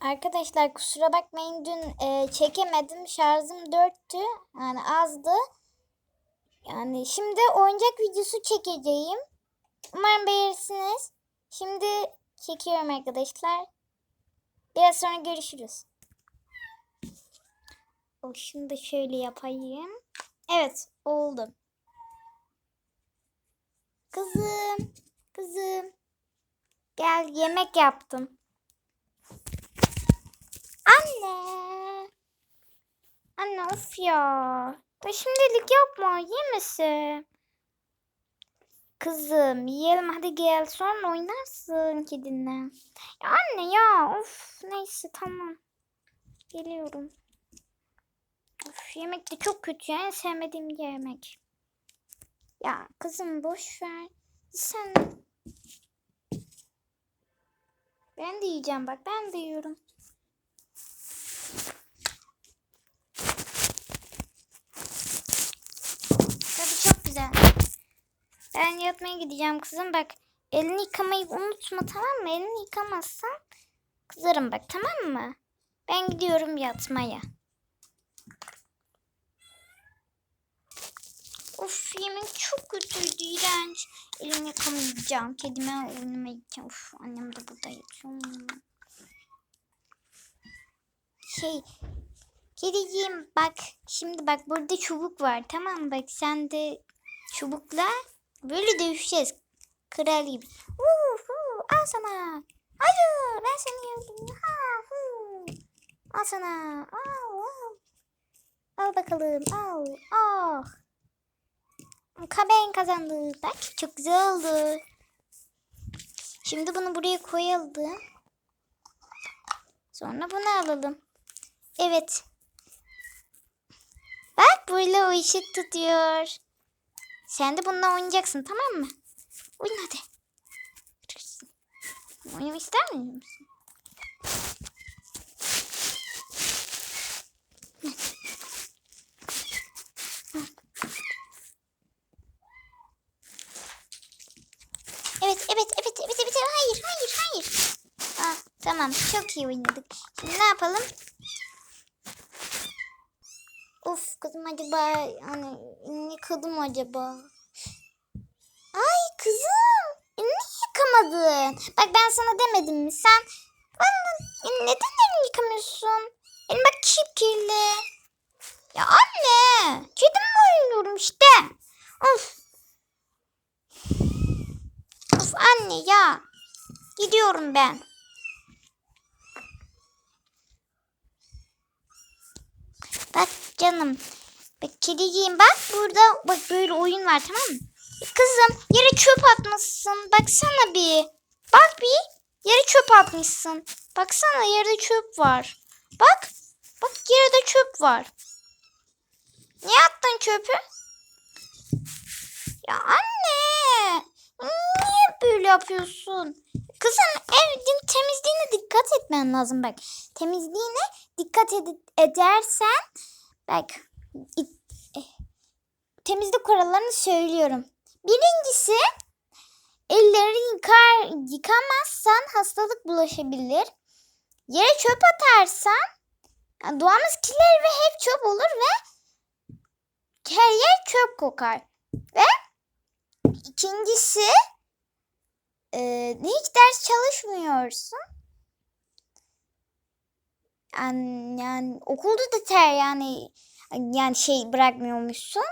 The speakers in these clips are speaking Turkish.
Arkadaşlar kusura bakmayın dün e, çekemedim. Şarjım 4'tü. Yani azdı. Yani şimdi oyuncak videosu çekeceğim. Umarım beğenirsiniz. Şimdi çekiyorum arkadaşlar. Biraz sonra görüşürüz. O şunu da şöyle yapayım. Evet oldu. Kızım, kızım. Gel yemek yaptım. Anne. Anne of ya. Ya Şimdilik yapma yemesin. Kızım yiyelim hadi gel sonra oynarsın kedinle. Ya anne ya of neyse tamam. Geliyorum. Of yemek de çok kötü en sevmediğim yemek. Ya kızım boş ver. Sen ben de yiyeceğim bak ben de yiyorum. Tabii çok güzel. Ben yatmaya gideceğim kızım bak. Elini yıkamayı unutma tamam mı? Elini yıkamazsan kızarım bak tamam mı? Ben gidiyorum yatmaya. Of yemek çok kötüydü iğrenç. Elimi yıkamayacağım. Kedime oynamaya gideceğim. Of annem de burada yatıyor. Şey kediciğim bak şimdi bak burada çubuk var tamam? Bak sen de çubukla böyle dövüşeceğiz. Kral gibi. Uu, uu, al sana. Hayır ben seni yedim. Ha, hu. Al sana. Al, al. Al bakalım. Al. Ah. Kaben kazandı. Bak çok güzel oldu. Şimdi bunu buraya koyalım. Sonra bunu alalım. Evet. Bak böyle o ışık tutuyor. Sen de bununla oynayacaksın tamam mı? Oyna hadi. Oynamak ister misin? Evet, evet, evet, evet, evet. Hayır, hayır, hayır. Ah, tamam, çok iyi oynadık. Şimdi ne yapalım? Of, kızım acaba, yani yıkadım acaba? Ay kızım, elini yıkamadın. Bak ben sana demedim mi? Sen bana neden elini yıkamıyorsun? Elim bak kirli. Ya anne, kedimle oynuyorum işte. Of. Of anne ya. Gidiyorum ben. Bak canım. Bak kediciğim bak burada bak böyle oyun var tamam mı? Kızım yere çöp atmışsın. Baksana bir. Bak bir. Yere çöp atmışsın. Baksana yerde çöp var. Bak. Bak yerde çöp var. Niye attın çöpü? Ya anne. Niye böyle yapıyorsun? Kızım evin temizliğine dikkat etmen lazım bak. Temizliğine dikkat ed- edersen bak eh, temizlik kurallarını söylüyorum. Birincisi elleri yıkar yıkamazsan hastalık bulaşabilir. Yere çöp atarsan yani doğamız kirler ve hep çöp olur ve her yer çöp kokar. Ve ikincisi e, hiç ders çalışmıyorsun. Yani, yani okulda da ter yani yani şey bırakmıyormuşsun.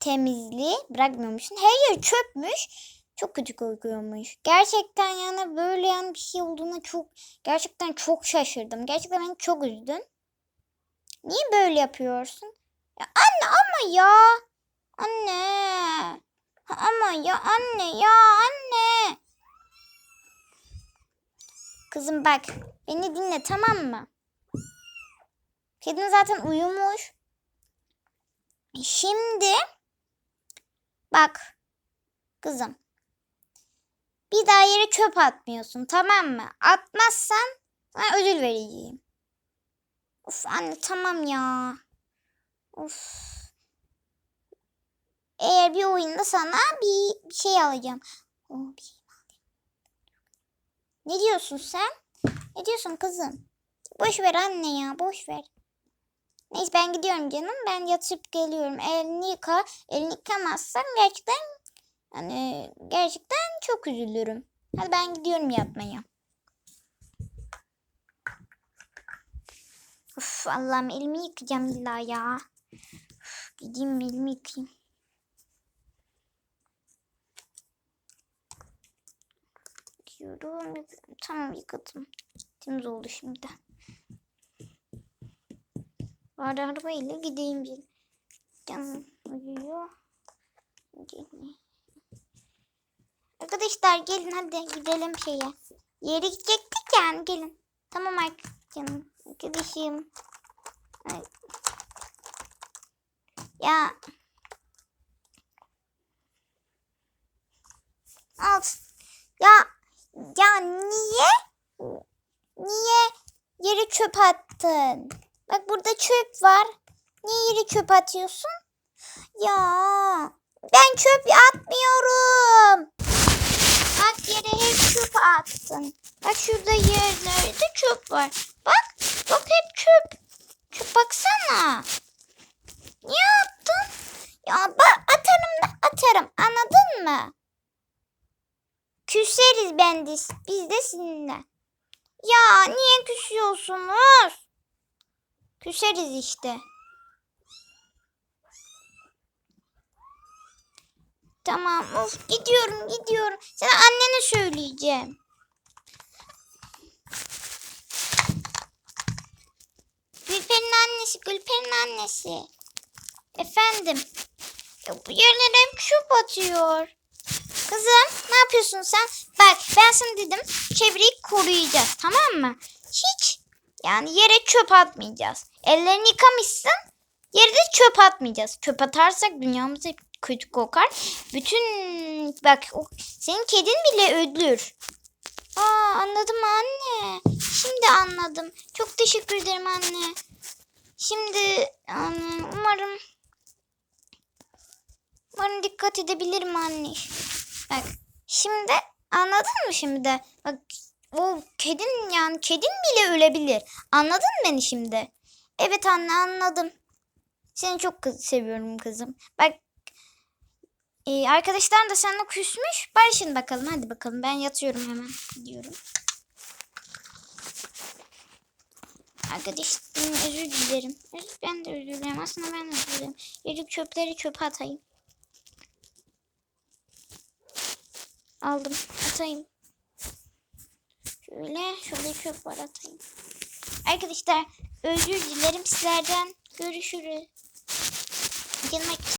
Temizliği bırakmıyormuşsun. Her yer çöpmüş. Çok kötü kokuyormuş. Gerçekten yani böyle yani bir şey olduğuna çok gerçekten çok şaşırdım. Gerçekten beni çok üzdün. Niye böyle yapıyorsun? Ya anne ama ya. Anne. Ama ya anne ya anne. Kızım bak beni dinle tamam mı? Kedin zaten uyumuş. Şimdi bak kızım. Bir daha yere çöp atmıyorsun tamam mı? Atmazsan sana ödül vereceğim. Of anne tamam ya. Of. Eğer bir oyunda sana bir, şey alacağım. Oh, bir şey alacağım. Ne diyorsun sen? Ne diyorsun kızım? Boş ver anne ya boş ver. Neyse ben gidiyorum canım. Ben yatıp geliyorum. Elini yıka. Elini yıkamazsam gerçekten yani gerçekten çok üzülürüm. Hadi ben gidiyorum yatmaya. Uf Allah'ım elimi yıkayacağım illa ya. Uf, gideyim elimi yıkayayım. Yık- Tamam yıkadım. Temiz oldu şimdi. Bari arabayla gideyim bir. Canım uyuyor. Arkadaşlar gelin hadi gidelim şeye. Yere gidecektik yani gelin. Tamam canım arkadaşım. Ya. Al. Ya. Ya niye? Niye yere çöp attın? Bak burada çöp var. Niye yere çöp atıyorsun? Ya ben çöp atmıyorum. Bak yere hep çöp attın. Bak şurada yerlerde çöp var. Bak bak hep çöp. Çöp baksana. Niye attın? Ya bak atarım da atarım anladın mı? Küseriz ben de, biz de sizinle. Ya niye küsüyorsunuz? Küseriz işte. Tamam of gidiyorum gidiyorum. Sana annene söyleyeceğim. Gülper'in annesi Gülper'in annesi. Efendim. Ya bu yerlere hep çöp atıyor. Kızım ne yapıyorsun sen? Bak ben sana dedim çevreyi koruyacağız tamam mı? Hiç yani yere çöp atmayacağız. Ellerini yıkamışsın yere de çöp atmayacağız. Çöp atarsak dünyamız hep kötü kokar. Bütün bak senin kedin bile ölür. Aa anladım anne. Şimdi anladım. Çok teşekkür ederim anne. Şimdi yani, umarım umarım dikkat edebilirim anne. Bak şimdi anladın mı şimdi? Bak o kedin yani kedin bile ölebilir. Anladın mı beni şimdi? Evet anne anladım. Seni çok seviyorum kızım. Bak e, arkadaşlar da seninle küsmüş. Barışın bakalım hadi bakalım. Ben yatıyorum hemen. Gidiyorum. Arkadaşım özür dilerim. Ben de özür dilerim. Aslında ben de özür dilerim. Yedük çöpleri çöpe atayım. Aldım. Atayım. Şöyle. Şöyle çöp var atayım. Arkadaşlar özür dilerim sizlerden. Görüşürüz. Gelmek